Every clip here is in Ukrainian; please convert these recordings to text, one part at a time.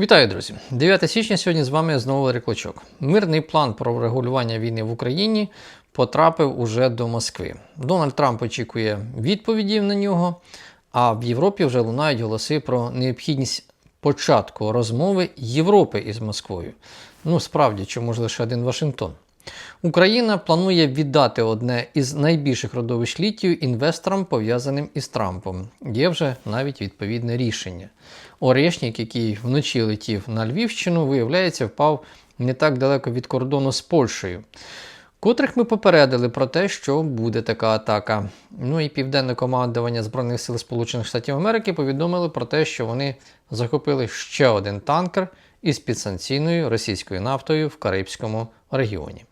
Вітаю, друзі! 9 січня сьогодні з вами знову Реклочок. Мирний план про врегулювання війни в Україні потрапив уже до Москви. Дональд Трамп очікує відповіді на нього, а в Європі вже лунають голоси про необхідність початку розмови Європи із Москвою. Ну, справді, чому ж лише один Вашингтон? Україна планує віддати одне із найбільших родовищ літію інвесторам, пов'язаним із Трампом. Є вже навіть відповідне рішення. Орешник, який вночі летів на Львівщину, виявляється, впав не так далеко від кордону з Польщею. Котрих ми попередили про те, що буде така атака. Ну і південне командування Збройних сил Сполучених Штатів Америки повідомили про те, що вони захопили ще один танкер із підсанкційною російською нафтою в Карибському регіоні.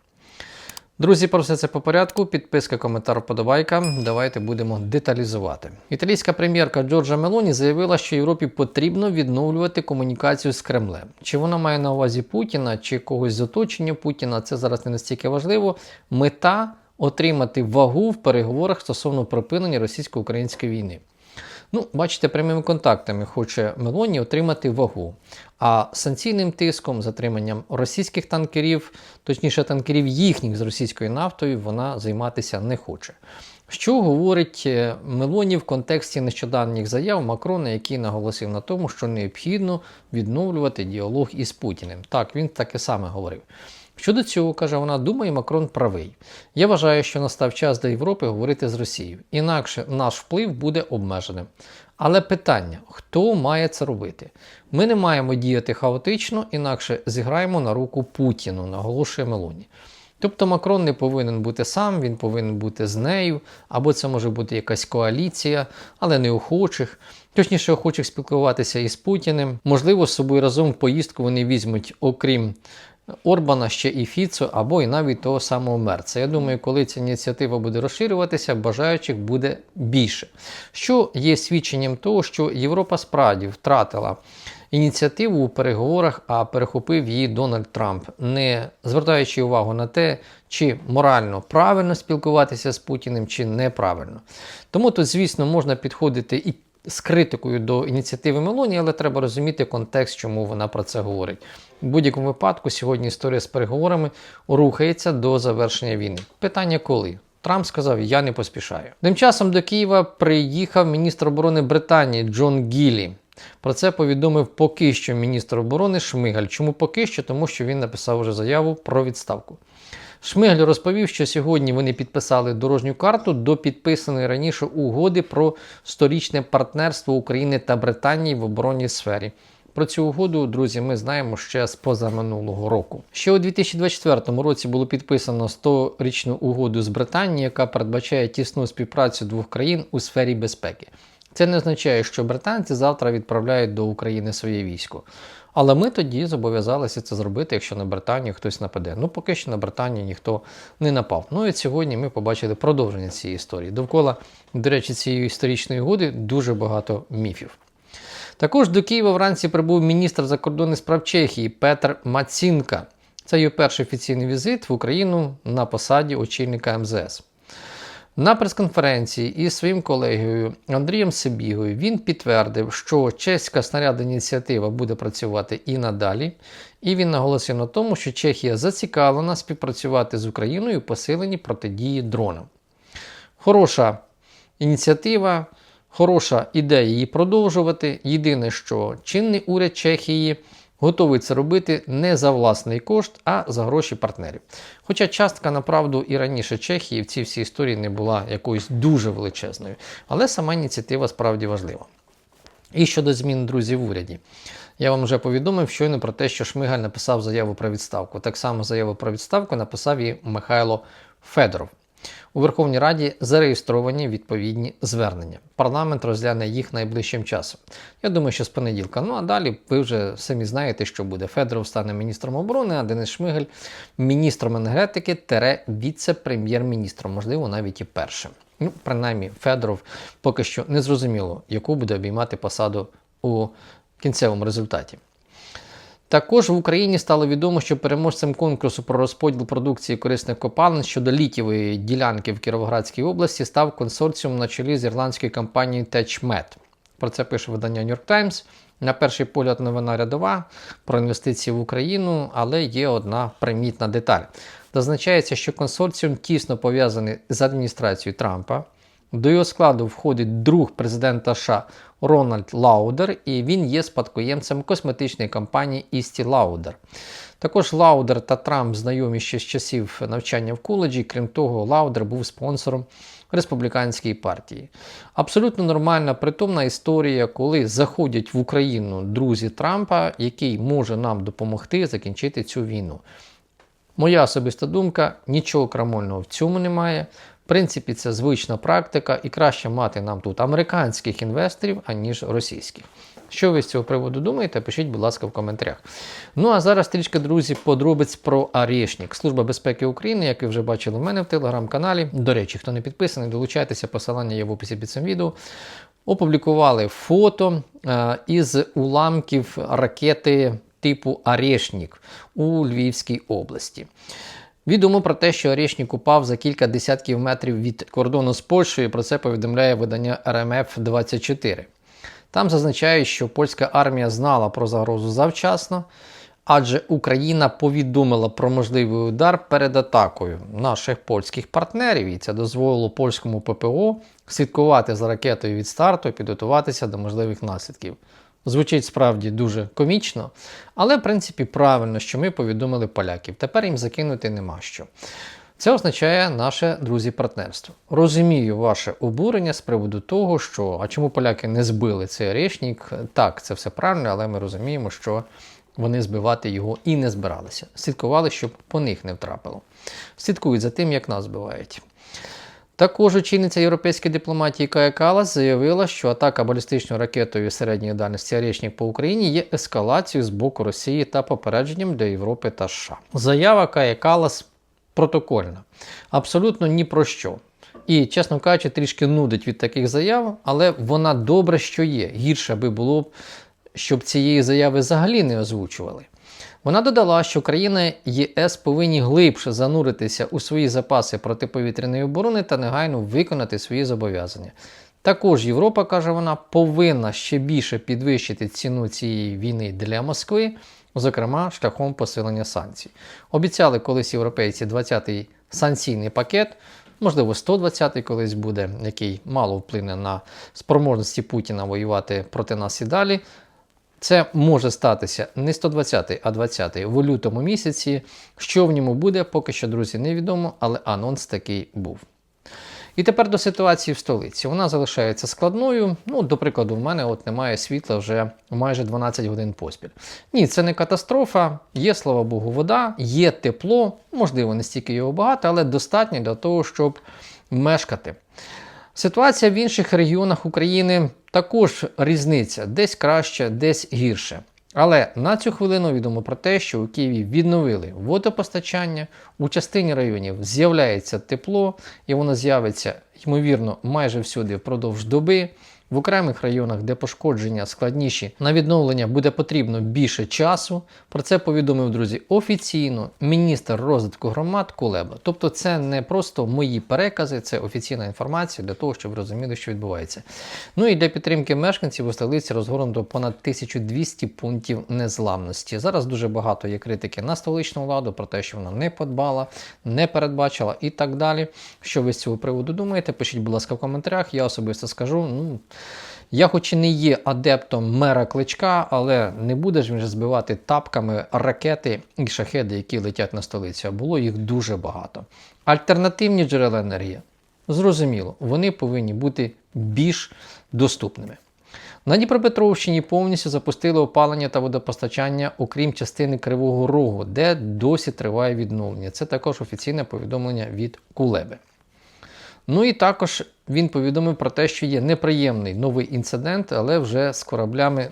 Друзі, про все це по порядку. Підписка, коментар, вподобайка. Давайте будемо деталізувати. Італійська прем'єрка Джорджа Мелоні заявила, що Європі потрібно відновлювати комунікацію з Кремлем. Чи вона має на увазі Путіна, чи когось з оточення Путіна, це зараз не настільки важливо. Мета отримати вагу в переговорах стосовно припинення російсько-української війни. Ну, бачите, прямими контактами хоче Мелоні отримати вагу. А санкційним тиском, затриманням російських танкерів, точніше танкерів їхніх з російською нафтою, вона займатися не хоче. Що говорить е, Мелоні в контексті нещодавніх заяв Макрона, який наголосив на тому, що необхідно відновлювати діалог із Путіним. Так, він таке саме говорив. Щодо цього, каже вона, думає, Макрон правий. Я вважаю, що настав час до Європи говорити з Росією. Інакше наш вплив буде обмеженим. Але питання: хто має це робити? Ми не маємо діяти хаотично, інакше зіграємо на руку Путіну, наголошує Мелоні. Тобто Макрон не повинен бути сам, він повинен бути з нею, або це може бути якась коаліція, але не охочих. Точніше, охочих спілкуватися із Путіним. Можливо, з собою разом в поїздку вони візьмуть, окрім Орбана ще і Фіцо, або і навіть того самого Мерца. Я думаю, коли ця ініціатива буде розширюватися, бажаючих буде більше. Що є свідченням того, що Європа справді втратила ініціативу у переговорах, а перехопив її Дональд Трамп, не звертаючи увагу на те, чи морально правильно спілкуватися з Путіним, чи неправильно. Тому тут, звісно, можна підходити і з критикою до ініціативи Мелоні, але треба розуміти контекст, чому вона про це говорить. У будь-якому випадку сьогодні історія з переговорами рухається до завершення війни. Питання коли? Трамп сказав, я не поспішаю. Тим часом до Києва приїхав міністр оборони Британії Джон Гіллі. Про це повідомив поки що міністр оборони Шмигаль. Чому поки що? Тому що він написав вже заяву про відставку. Шмигаль розповів, що сьогодні вони підписали дорожню карту до підписаної раніше угоди про сторічне партнерство України та Британії в оборонній сфері. Про цю угоду, друзі, ми знаємо ще з позаминулого року. Ще у 2024 році було підписано 100-річну угоду з Британією, яка передбачає тісну співпрацю двох країн у сфері безпеки. Це не означає, що британці завтра відправляють до України своє військо. Але ми тоді зобов'язалися це зробити, якщо на Британію хтось нападе. Ну, поки що на Британію ніхто не напав. Ну і сьогодні ми побачили продовження цієї історії. Довкола, до речі, цієї історичної угоди дуже багато міфів. Також до Києва вранці прибув міністр закордонних справ Чехії Петр Мацінка. Це його перший офіційний візит в Україну на посаді очільника МЗС. На прес-конференції із своїм колегою Андрієм Сибігою він підтвердив, що чеська снарядна ініціатива буде працювати і надалі, і він наголосив на тому, що Чехія зацікавлена співпрацювати з Україною у посиленні протидії дронам. Хороша ініціатива, хороша ідея її продовжувати. Єдине, що чинний уряд Чехії готовий це робити не за власний кошт, а за гроші партнерів. Хоча частка направду і раніше Чехії в цій всій історії не була якоюсь дуже величезною, але сама ініціатива справді важлива. І щодо змін друзів в уряді. Я вам вже повідомив щойно про те, що Шмигаль написав заяву про відставку. Так само заяву про відставку написав і Михайло Федоров. У Верховній Раді зареєстровані відповідні звернення. Парламент розгляне їх найближчим часом. Я думаю, що з понеділка. Ну а далі ви вже самі знаєте, що буде. Федоров стане міністром оборони, а Денис Шмигаль міністром енергетики тере віце-прем'єр-міністром, можливо, навіть і першим. Ну, принаймні, Федоров поки що не зрозуміло, яку буде обіймати посаду у кінцевому результаті. Також в Україні стало відомо, що переможцем конкурсу про розподіл продукції корисних копалин щодо літєвої ділянки в Кіровоградській області став консорціум на чолі з ірландською компанією TechMed. Про це пише видання New York Times. На перший погляд, новина рядова про інвестиції в Україну, але є одна примітна деталь. Зазначається, що консорціум тісно пов'язаний з адміністрацією Трампа. До його складу входить друг президента США Рональд Лаудер, і він є спадкоємцем косметичної компанії Істі Лаудер. Також Лаудер та Трамп знайомі ще з часів навчання в коледжі. Крім того, Лаудер був спонсором республіканської партії. Абсолютно нормальна притомна історія, коли заходять в Україну друзі Трампа, який може нам допомогти закінчити цю війну. Моя особиста думка, нічого крамольного в цьому немає. Принципі, це звична практика, і краще мати нам тут американських інвесторів, аніж російських. Що ви з цього приводу думаєте? Пишіть, будь ласка, в коментарях. Ну а зараз трішки, друзі, подробиць про Арішнік. Служба безпеки України, як ви вже бачили в мене в телеграм-каналі. До речі, хто не підписаний, долучайтеся, посилання є в описі під цим відео. Опублікували фото е, із уламків ракети типу Арешнік у Львівській області. Відомо про те, що Орешнік упав за кілька десятків метрів від кордону з Польщею. Про це повідомляє видання РМФ 24. Там зазначають, що польська армія знала про загрозу завчасно, адже Україна повідомила про можливий удар перед атакою наших польських партнерів, і це дозволило польському ППО слідкувати за ракетою від старту і підготуватися до можливих наслідків. Звучить справді дуже комічно, але в принципі правильно, що ми повідомили поляків. Тепер їм закинути нема що. Це означає наше друзі-партнерство. Розумію ваше обурення з приводу того, що а чому поляки не збили цей орешник? Так, це все правильно, але ми розуміємо, що вони збивати його і не збиралися. Слідкували, щоб по них не втрапило. Слідкують за тим, як нас збивають. Також очільниця європейської дипломатії Кая Калас заявила, що атака балістичною ракетою середньої дальності «Арєшнік» по Україні є ескалацією з боку Росії та попередженням для Європи та США. Заява Кая Калас протокольна, абсолютно ні про що. І, чесно кажучи, трішки нудить від таких заяв, але вона добре, що є. Гірше би було б, щоб цієї заяви взагалі не озвучували. Вона додала, що країни ЄС повинні глибше зануритися у свої запаси протиповітряної оборони та негайно виконати свої зобов'язання. Також Європа, каже вона, повинна ще більше підвищити ціну цієї війни для Москви, зокрема шляхом посилення санкцій. Обіцяли колись європейці 20-й санкційний пакет. Можливо, 120-й колись буде, який мало вплине на спроможності Путіна воювати проти нас і далі. Це може статися не 120-й, а 20 в лютому місяці. Що в ньому буде, поки що, друзі, невідомо, але анонс такий був. І тепер до ситуації в столиці. Вона залишається складною. Ну, до прикладу, в мене от немає світла вже майже 12 годин поспіль. Ні, це не катастрофа. Є, слава Богу, вода, є тепло, можливо, не стільки його багато, але достатньо для того, щоб мешкати. Ситуація в інших регіонах України також різниця, десь краще, десь гірше. Але на цю хвилину відомо про те, що у Києві відновили водопостачання, у частині районів з'являється тепло, і воно з'явиться, ймовірно, майже всюди впродовж доби. В окремих районах, де пошкодження складніші, на відновлення буде потрібно більше часу. Про це повідомив друзі офіційно міністр розвитку громад Кулеба. Тобто, це не просто мої перекази, це офіційна інформація для того, щоб розуміли, що відбувається. Ну і для підтримки мешканців у столиці розгорнуто понад 1200 пунктів незламності. Зараз дуже багато є критики на столичну владу про те, що вона не подбала, не передбачила і так далі. Що ви з цього приводу думаєте? Пишіть, будь ласка, в коментарях. Я особисто скажу. ну, я, хоч і не є адептом мера кличка, але не буде ж він же збивати тапками ракети і шахеди, які летять на столицю. Було їх дуже багато. Альтернативні джерела енергії, зрозуміло, вони повинні бути більш доступними. На Дніпропетровщині повністю запустили опалення та водопостачання, окрім частини Кривого Рогу, де досі триває відновлення. Це також офіційне повідомлення від Кулеби. Ну і також він повідомив про те, що є неприємний новий інцидент, але вже з кораблями,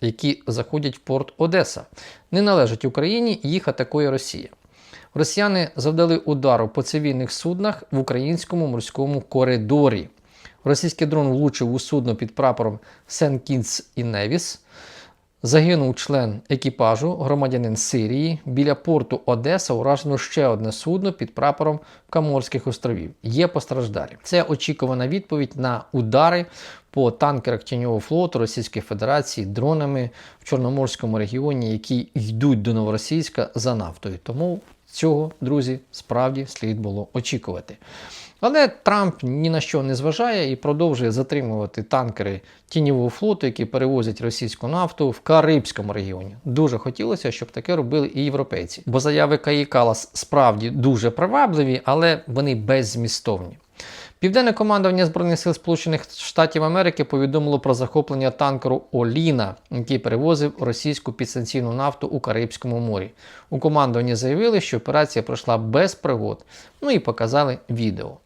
які заходять в порт Одеса. Не належать Україні, їх атакує Росія. Росіяни завдали удару по цивільних суднах в українському морському коридорі. Російський дрон влучив у судно під прапором Сен-Кінс і Невіс. Загинув член екіпажу, громадянин Сирії. Біля порту Одеса уражено ще одне судно під прапором Каморських островів. Є постраждалі. Це очікувана відповідь на удари по танкерах тіньового флоту Російської Федерації дронами в Чорноморському регіоні, які йдуть до Новоросійська за нафтою. Тому цього, друзі, справді слід було очікувати. Але Трамп ні на що не зважає і продовжує затримувати танкери тіньового флоту, які перевозять російську нафту в Карибському регіоні. Дуже хотілося, щоб таке робили і європейці. Бо заяви Каї Калас справді дуже привабливі, але вони беззмістовні. Південне командування Збройних сил Сполучених Штатів Америки повідомило про захоплення танкеру Оліна, який перевозив російську підстанційну нафту у Карибському морі. У командуванні заявили, що операція пройшла без пригод, ну і показали відео.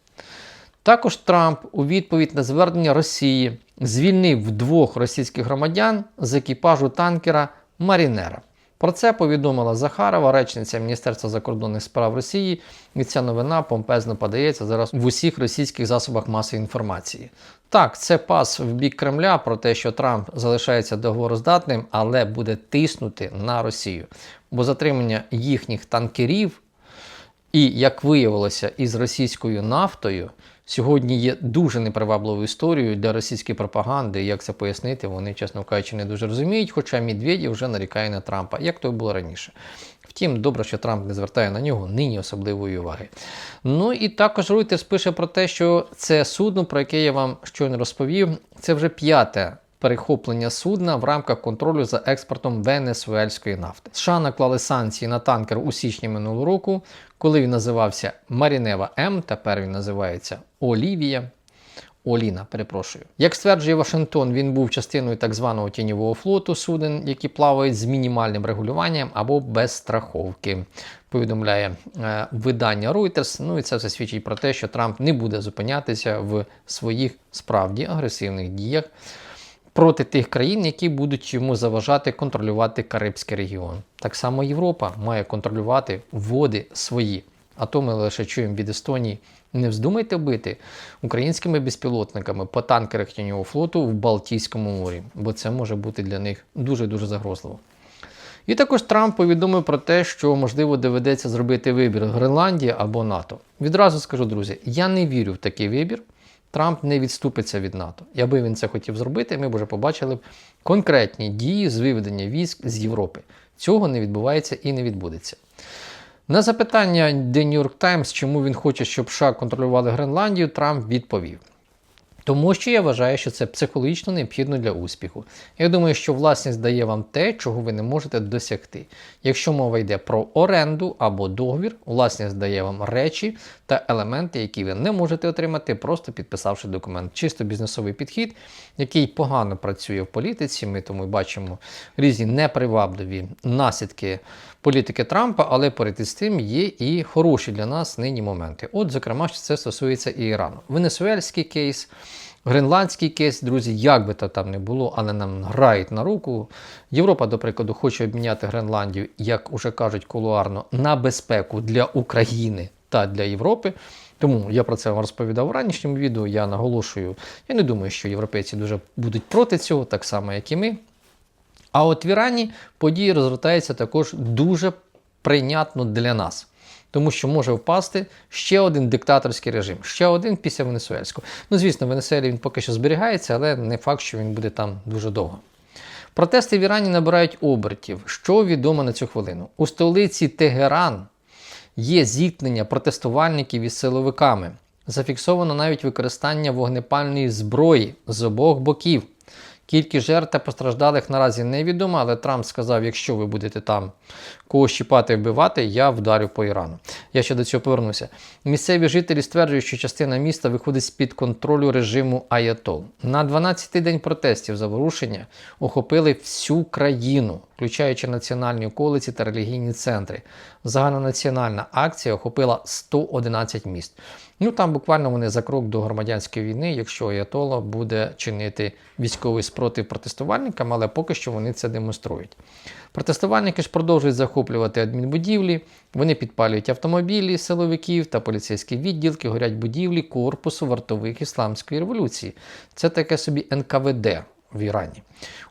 Також Трамп у відповідь на звернення Росії звільнив двох російських громадян з екіпажу танкера Марінера. Про це повідомила Захарова, речниця Міністерства закордонних справ Росії, і ця новина помпезно подається зараз в усіх російських засобах масової інформації. Так, це пас в бік Кремля про те, що Трамп залишається договороздатним, але буде тиснути на Росію. Бо затримання їхніх танкерів і, як виявилося, із російською нафтою сьогодні є дуже непривабливою історією для російської пропаганди. Як це пояснити, вони, чесно кажучи, не дуже розуміють, хоча Медведєв вже нарікає на Трампа, як то було раніше. Втім, добре, що Трамп не звертає на нього нині особливої уваги. Ну і також Reuters пише про те, що це судно, про яке я вам щойно розповів, це вже п'яте перехоплення судна в рамках контролю за експортом венесуельської нафти. США наклали санкції на танкер у січні минулого року, коли він називався Марінева М, тепер він називається Олівія. Оліна, перепрошую. Як стверджує Вашингтон, він був частиною так званого тіньового флоту суден, які плавають з мінімальним регулюванням або без страховки. Повідомляє е, видання Reuters. Ну і це все свідчить про те, що Трамп не буде зупинятися в своїх справді агресивних діях проти тих країн, які будуть йому заважати контролювати Карибський регіон. Так само Європа має контролювати води свої. А то ми лише чуємо від Естонії. Не вздумайте бити українськими безпілотниками по танкерах тіньового флоту в Балтійському морі, бо це може бути для них дуже-дуже загрозливо. І також Трамп повідомив про те, що можливо доведеться зробити вибір Гренландія або НАТО. Відразу скажу, друзі, я не вірю в такий вибір. Трамп не відступиться від НАТО. Якби він це хотів зробити, ми б вже побачили б конкретні дії з виведення військ з Європи. Цього не відбувається і не відбудеться. На запитання The New York Times, чому він хоче, щоб США контролювали Гренландію, Трамп відповів. Тому що я вважаю, що це психологічно необхідно для успіху. Я думаю, що власність дає вам те, чого ви не можете досягти. Якщо мова йде про оренду або договір, власність дає вам речі та елементи, які ви не можете отримати, просто підписавши документ. Чисто бізнесовий підхід, який погано працює в політиці. Ми тому бачимо різні непривабливі наслідки політики Трампа, але поряд із тим є і хороші для нас нині моменти. От, зокрема, це стосується і Ірану. Венесуельський кейс. Гренландський кейс, друзі, як би то там не було, але нам грають на руку. Європа, до прикладу, хоче обміняти Гренландію, як уже кажуть кулуарно, на безпеку для України та для Європи. Тому я про це вам розповідав у ранішньому відео. Я наголошую, я не думаю, що європейці дуже будуть проти цього, так само, як і ми. А от в Ірані події розгортаються також дуже прийнятно для нас. Тому що може впасти ще один диктаторський режим, ще один після Венесуельського. Ну, звісно, в Венесуелі він поки що зберігається, але не факт, що він буде там дуже довго. Протести в Ірані набирають обертів. Що відомо на цю хвилину? У столиці Тегеран є зіткнення протестувальників із силовиками. Зафіксовано навіть використання вогнепальної зброї з обох боків. Кількість жертв та постраждалих наразі невідомо, але Трамп сказав, якщо ви будете там когось щіпати і вбивати, я вдарю по Ірану. Я ще до цього повернуся. Місцеві жителі стверджують, що частина міста виходить з-під контролю режиму Аятол. На 12-й день протестів заворушення охопили всю країну, включаючи національні околиці та релігійні центри. Загальнонаціональна акція охопила 111 міст. Ну там буквально вони за крок до громадянської війни, якщо Аятола буде чинити військовий спротив протестувальникам, але поки що вони це демонструють. Протестувальники ж продовжують захоплювати адмінбудівлі, вони підпалюють автомобілі силовиків та поліцейські відділки, горять будівлі корпусу вартових ісламської революції. Це таке собі НКВД в Ірані.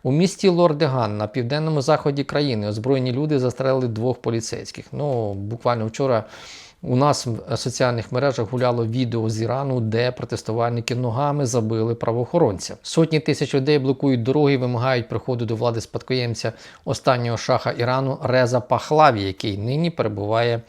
У місті Лордеган на південному заході країни озброєні люди застрелили двох поліцейських. Ну, буквально вчора у нас в соціальних мережах гуляло відео з Ірану, де протестувальники ногами забили правоохоронця. Сотні тисяч людей блокують дороги вимагають приходу до влади спадкоємця останнього шаха Ірану Реза Пахлаві, який нині перебуває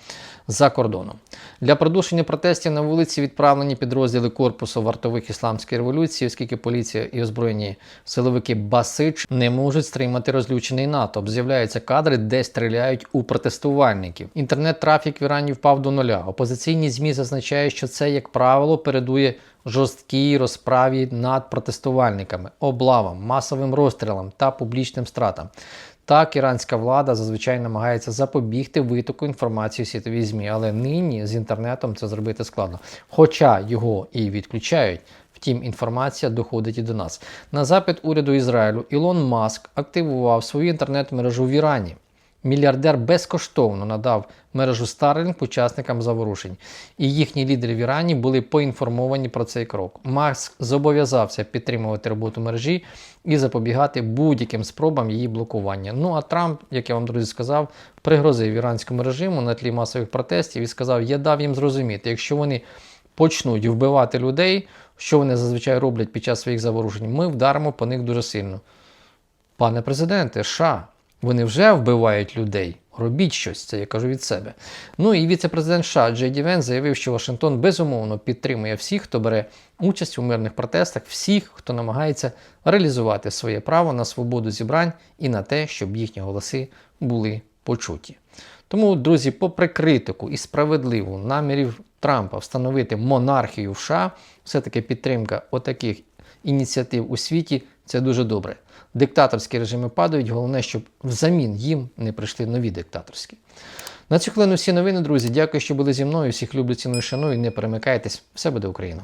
за кордоном. Для придушення протестів на вулиці відправлені підрозділи корпусу вартових ісламської революції, оскільки поліція і озброєні силовики Басич не можуть стримати розлючений натовп. З'являються кадри, де стріляють у протестувальників. Інтернет-трафік в Ірані впав до нуля. Опозиційні змі зазначають, що це, як правило, передує жорсткій розправі над протестувальниками, облавам, масовим розстрілам та публічним стратам. Так, іранська влада зазвичай намагається запобігти витоку інформації у світові ЗМІ, але нині з інтернетом це зробити складно. Хоча його і відключають. Втім, інформація доходить і до нас. На запит уряду Ізраїлю Ілон Маск активував свою інтернет-мережу в Ірані. Мільярдер безкоштовно надав мережу Starlink учасникам заворушень, і їхні лідери в Ірані були поінформовані про цей крок. Маск зобов'язався підтримувати роботу мережі і запобігати будь-яким спробам її блокування. Ну а Трамп, як я вам друзі сказав, пригрозив іранському режиму на тлі масових протестів і сказав: Я дав їм зрозуміти, якщо вони почнуть вбивати людей, що вони зазвичай роблять під час своїх заворушень, ми вдаримо по них дуже сильно. Пане президенте, США, вони вже вбивають людей. Робіть щось, це я кажу від себе. Ну і віце-президент США Джей Ді Вен заявив, що Вашингтон безумовно підтримує всіх, хто бере участь у мирних протестах, всіх, хто намагається реалізувати своє право на свободу зібрань і на те, щоб їхні голоси були почуті. Тому, друзі, попри критику і справедливу намірів Трампа встановити монархію в США, все-таки підтримка отаких ініціатив у світі це дуже добре. Диктаторські режими падають, головне, щоб взамін їм не прийшли нові диктаторські. На цю хвилину всі новини, друзі. Дякую, що були зі мною. Всіх люблю, ціную, шаную. Не перемикайтесь. Все буде Україна!